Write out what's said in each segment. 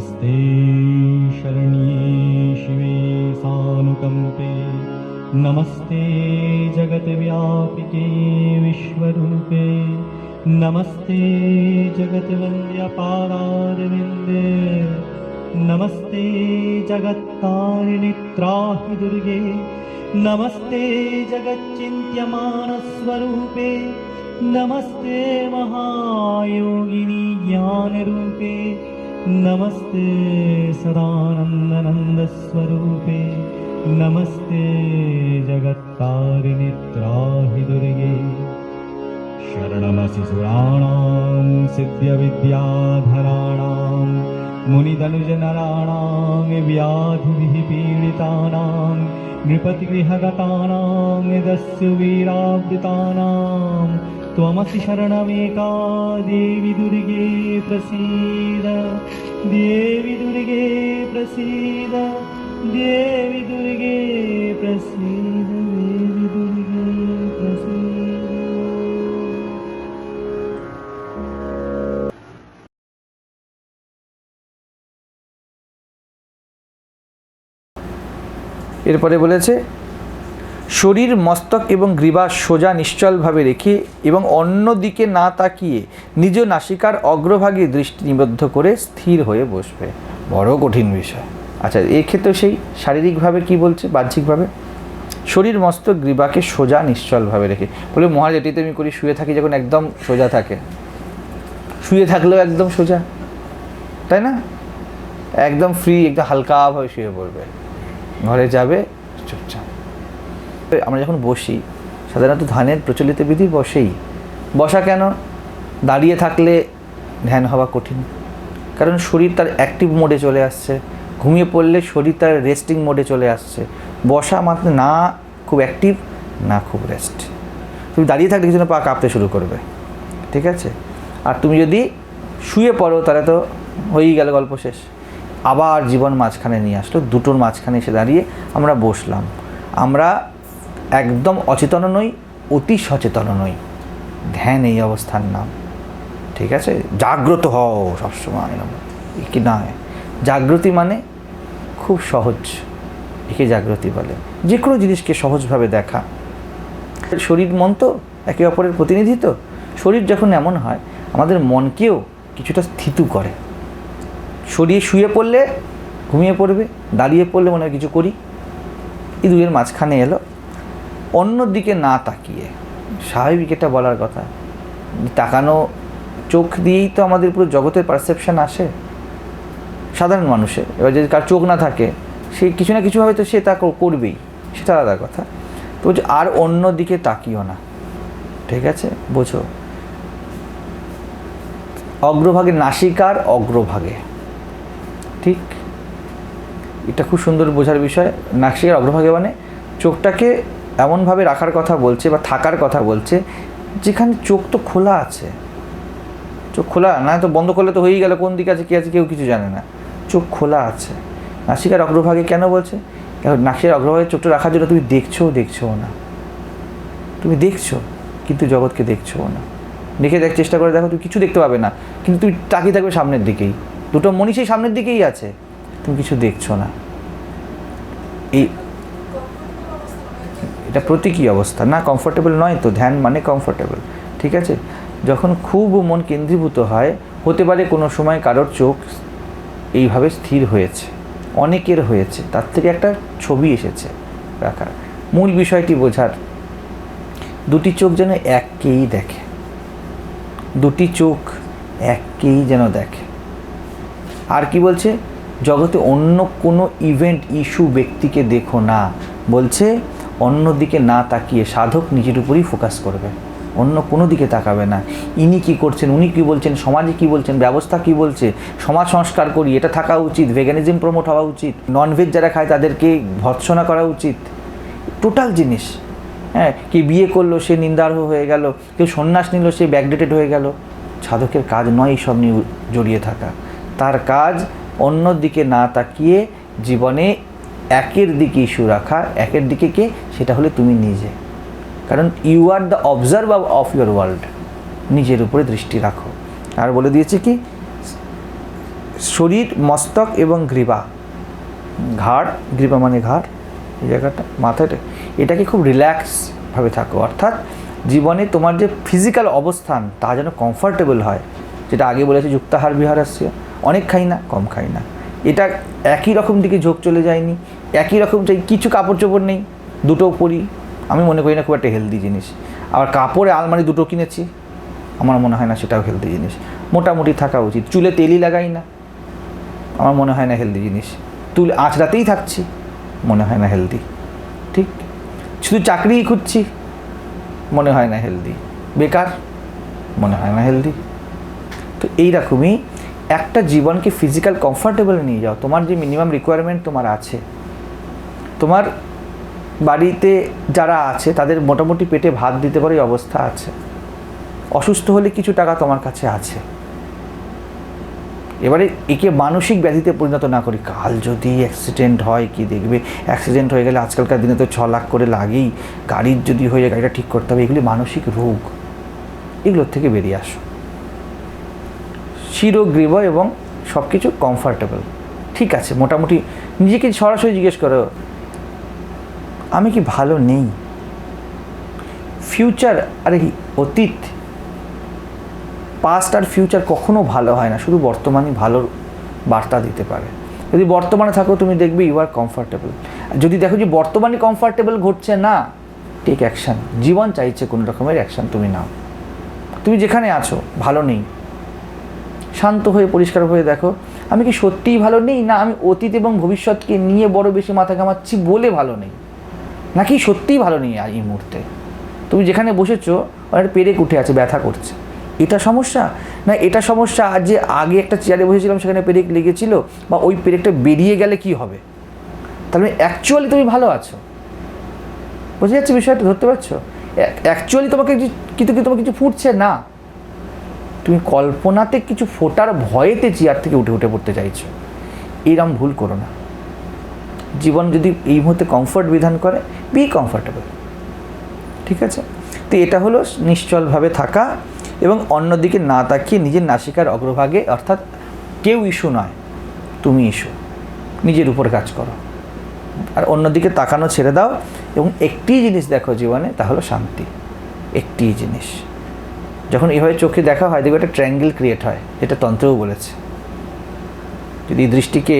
नमस्ते शरण्ये शिवे सानुकम्पे। नमस्ते जगद्व्यापिके विश्वरूपे। नमस्ते जगद्वन्द्यपादारविन्दे नमस्ते जगत्तारिणि त्राहि दुर्गे नमस्ते जगच्चिन्त्यमानस्वरूपे। नमस्ते महायोगिनी ज्ञानरूपे नमस्ते सदानन्दनन्दस्वरूपे नमस्ते जगत्तारिणि त्राहि दुर्गे शरणमसि सुराणां सिद्ध्यविद्याधराणां मुनिदनुजनराणां व्याधिभिः पीडितानां नृपतिगृहगतानां दस्युवीरावृतानां त्वमसि शरणमेका देवि दुर्गे प्रसीद देवि दुर्गे प्रसीद देवि दुर्गे प्रसीद देवि दुर्गे प्रसीद এরপরে বলেছে শরীর মস্তক এবং গ্রীবা সোজা নিশ্চলভাবে রেখে এবং অন্য দিকে না তাকিয়ে নিজ নাসিকার অগ্রভাগে দৃষ্টি নিবদ্ধ করে স্থির হয়ে বসবে। বড় কঠিন বিষয়। আচ্ছা এক্ষেত্রে সেই শারীরিকভাবে কি বলছে বাহ্যিকভাবে? শরীর মস্তক গ্রীবাকে সোজা নিশ্চলভাবে রেখে। বলে মহারাজ এটিতে আমি করি শুয়ে থাকি যখন একদম সোজা থাকে। শুয়ে থাকলেও একদম সোজা। তাই না? একদম ফ্রি একদম হালকাভাবে শুয়ে পড়বে। ঘরে যাবে চুপচাপ। আমরা যখন বসি, সাধারণত ধানের প্রচলিত বিধি বসেই। বসা কেন? দাঁড়িয়ে থাকলে ধ্যান হওয়া কঠিন। কারণ শরীর তার অ্যাক্টিভ মোডে চলে আসছে। ঘুমিয়ে পড়লে শরীর তার রেস্টিং মোডে চলে আসছে। বসা মাত্র না, খুব অ্যাক্টিভ না খুব রেস্ট তুমি দাঁড়িয়ে থাকলে কিছু না, পা কাঁপতে শুরু করবে। ঠিক আছে? আর তুমি যদি শুয়ে পড়ো, তাহলে তো হয়েই গেল গল্প শেষ। আবার জীবন মাঝখানে নিয়ে আসলো। দুটোর মাঝখানে এসে দাঁড়িয়ে আমরা বসলাম। আমরা একদম অচেতন নই, অতি সচেতন নই। ধ্যান এই অবস্থার নাম। ঠিক আছে? জাগ্রত হও সবসময়। কি নয় জাগ্রতি মানে খুব সহজ একে জাগ্রতি বলে। যে কোনো জিনিসকে সহজভাবে দেখা। শরীর মন তো একে অপরের প্রতিনিধি তো। শরীর যখন এমন হয়, আমাদের মনকেও কিছুটা স্থিতু করে। শরীর শুয়ে পড়লে, ঘুমিয়ে পড়বে, দাঁড়িয়ে পড়লে মনে হয় কিছু করি। এই দুয়ের মাঝখানে এলো। অন্য দিকে না তাকিয়ে, স্বাভাবিক এটা বলার কথা, তাকানো চোখ দিয়েই তো আমাদের পুরো জগতের পারসেপশন আসে। সাধারণ মানুষের, এবার যদি কার চোখ না থাকে, সে কিছু না কিছুভাবে তো সে তা করবেই, সেটা আলাদা কথা। তো বলছে, আর অন্য দিকে তাকিও না। ঠিক আছে? বোঝো। অগ্রভাগে নাসিকার অগ্রভাগে। ঠিক? এটা খুব সুন্দর বোঝার বিষয়। নাসিকার অগ্রভাগে মানে চোখটাকে এমনভাবে রাখার কথা বলছে বা থাকার কথা বলছে, যেখানে চোখ তো খোলা আছে। চোখ খোলা, না তো বন্ধ করলে তো হয়েই গেল, কোন দিকে আছে, কী আছে, কেউ কিছু জানে না। চোখ খোলা আছে। নাসিকার অগ্রভাগে কেন বলছে? নাসিকার অগ্রভাগে চোখটা রাখার জন্য তুমি দেখছ দেখছ না। তুমি দেখছ, কিন্তু জগৎকে দেখছ না। দেখে দেখ, চেষ্টা করে দেখো, তুমি কিছু দেখতে পাবে না। কিন্তু তুমি তাকিয়ে থাকবে সামনের দিকেই। দুটো মনি সেই সামনের দিকেই আছে। তুমি কিছু দেখছ না। এই এটা প্রতীকী অবস্থা। না কমফোর্টেবল নয় তো, ধ্যান মানে কমফোর্টেবল ঠিক আছে? যখন খুব মন কেন্দ্রীভূত হয়, হতে পারে কোনো সময় কারোর চোখ এইভাবে স্থির হয়েছে, অনেকের হয়েছে, তার থেকে একটা ছবি এসেছে রাখার মূল বিষয়টি বোঝার, দুটি চোখ যেন এককেই দেখে, দুটি চোখ এককেই যেন দেখে। আর কি বলছে? জগতে অন্য কোনো ইভেন্ট ইস্যু ব্যক্তিকে দেখো না, বলছে অন্য দিকে না তাকিয়ে সাধক নিজের উপরই ফোকাস করবে। অন্য কোনো দিকে তাকাবে না। ইনি কি করছেন, উনি কি বলছেন, সমাজে কি বলছেন, ব্যবস্থা কি বলছে, সমাজ সংস্কার করি, এটা থাকা উচিত ভেগানিজম প্রমোট হওয়া উচিত ননভেজ যারা খায় তাদেরকে ভৎসনা করা উচিত। টোটাল জিনিস। হ্যাঁ কে বিয়ে করল, সে নিন্দার্হ হয়ে গেল, কেউ সন্ন্যাস নিল, সে ব্যাকডেটেড হয়ে গেল। সাধকের কাজ নয় সব নিয়ে জড়িয়ে থাকা। তার কাজ অন্য দিকে না তাকিয়ে জীবনে একের দিকে ইস্যু রাখা, একের দিকে কে? সেটা হলে তুমি নিজে। কারণ you are the observer of your world নিজের উপরে দৃষ্টি রাখো। আর বলে দিয়েছে কি? শরীর, মস্তক এবং গ্রীবা ঘাড় গ্রীবা মানে ঘাড়, এই জায়গাটা মাথাটা এটাকে খুব রিল্যাক্সভাবে থাকো। অর্থাৎ জীবনে তোমার যে ফিজিক্যাল অবস্থান, তা যেন কমফর্টেবল হয়। যেটা আগে বলেছে যুক্তাহার বিহার আসছে অনেক খাই না, কম খাই না। এটা একই রকম দিকে ঝোঁক চলে যায়নি। একই রকম চাই, কিছু কাপড় চোপড় নেই, দুটো পরি। আমি মনে করি না খুব একটা হেলদি জিনিস। আবার কাপড়ে আলমারি দুটো কিনেছি, আমার মনে হয় না সেটাও হেলদি জিনিস। মোটামুটি থাকা উচিত। চুলে তেলই লাগাই না, আমার মনে হয় না হেলদি জিনিস। তুল আঁচড়াতেই থাকছি, মনে হয় না হেলদি ঠিক? শুধু চাকরিই খুঁজছি, মনে হয় না হেলদি বেকার, মনে হয় না হেলদি তো এইরকমই একটা জীবনকে ফিজিক্যাল কমফর্টেবল নিয়ে যাও। তোমার যে মিনিমাম রিকোয়ারমেন্ট তোমার আছে তোমার বাড়িতে যারা আছে, তাদের মোটামুটি পেটে ভাত দিতে পারে অবস্থা আছে। অসুস্থ হলে কিছু টাকা তোমার কাছে আছে। এবারে একে মানসিক ব্যাধিতে পরিণত না করি। কাল যদি অ্যাক্সিডেন্ট হয়, কি দেখবে? অ্যাক্সিডেন্ট হয়ে গেলে আজকালকার দিনে তো ছ লাখ করে লাগেই। গাড়ির যদি হয়ে যায়, গাড়িটা ঠিক করতে হবে, এগুলি মানসিক রোগ। এগুলোর থেকে বেরিয়ে আসো। শিরোগ্রীব এবং সব কিছু কমফর্টেবল ঠিক আছে, মোটামুটি নিজেকে সরাসরি জিজ্ঞেস করো আমি কি ভালো নেই? ফিউচার আরে অতীত? পাস্ট আর ফিউচার কখনো ভালো হয় না, শুধু বর্তমানই ভালো বার্তা দিতে পারে। যদি বর্তমানে থাকো, তুমি দেখবে ইউ আর কমফর্টেবল যদি দেখো যে বর্তমানে কমফর্টেবল ঘটছে না টেক অ্যাকশান জীবন চাইছে কোনো রকমের অ্যাকশান তুমি নাও। তুমি যেখানে আছো, ভালো নেই। শান্ত হয়ে, পরিষ্কার হয়ে দেখো, আমি কি সত্যিই ভালো নেই? না, আমি অতীত এবং ভবিষ্যৎকে নিয়ে বড় বেশি মাথা ঘামাচ্ছি বলে ভালো নেই। নাকি সত্যিই ভালো নেই এই মুহূর্তে? তুমি যেখানে বসেছো, অনেক পেরেক উঠে আছে, ব্যথা করছে। এটা সমস্যা? না, এটা সমস্যা আর যে আগে একটা চেয়ারে বসেছিলাম, সেখানে পেরেক লেগেছিল, বা ওই পেরেকটা বেরিয়ে গেলে কি হবে? তাহলে অ্যাকচুয়ালি তুমি ভালো আছো। বুঝে যাচ্ছে বিষয়টা, ধরতে পারছ? অ্যাকচুয়ালি তোমাকে কিন্তু কি তোমার কিছু ফুটছে? না। তুমি কল্পনাতে কিছু ফোটার ভয়েতে চেয়ার থেকে উঠে উঠে পড়তে চাইছো। এরম ভুল করো না। জীবন যদি এই মুহূর্তে কমফর্ট বিধান করে বি কমফর্টেবল ঠিক আছে? তো এটা হলো নিশ্চলভাবে থাকা এবং অন্যদিকে না তাকিয়ে নিজের নাসিকার অগ্রভাগে অর্থাৎ কেউ ইস্যু নয়, তুমি ইস্যু। নিজের উপর কাজ করো। আর অন্যদিকে তাকানো ছেড়ে দাও এবং একটি জিনিস দেখো জীবনে, তা হলো শান্তি। একটি জিনিস। যখন এভাবে চোখে দেখা হয়, দেখবে একটা ট্রায়াঙ্গেল ক্রিয়েট হয় এটা তন্ত্রেও বলেছে। যদি দৃষ্টিকে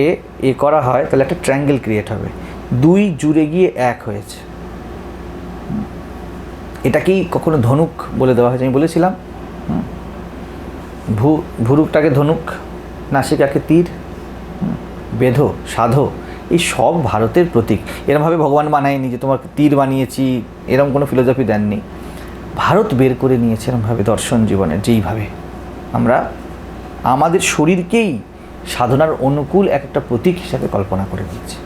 এ করা হয়, তাহলে একটা ট্রায়াঙ্গেল ক্রিয়েট হবে দুই জুড়ে গিয়ে এক হয়েছে। এটাকেই কখনো ধনুক বলে দেওয়া হয়েছে, আমি বলেছিলাম। ভু ভুরুকটাকে ধনুক, নাসিকাকে তীর। বেধো, সাধো, এই সব ভারতের প্রতীক এরমভাবে ভগবান বানায়নি যে তোমার তীর বানিয়েছি এরকম কোনো ফিলোসফি দেননি ভারত বের করে নিয়েছে এরমভাবে দর্শন জীবনে, যেইভাবে আমরা আমাদের শরীরকেই সাধনার অনুকূল এক একটা প্রতীক হিসাবে কল্পনা করে নিয়েছি।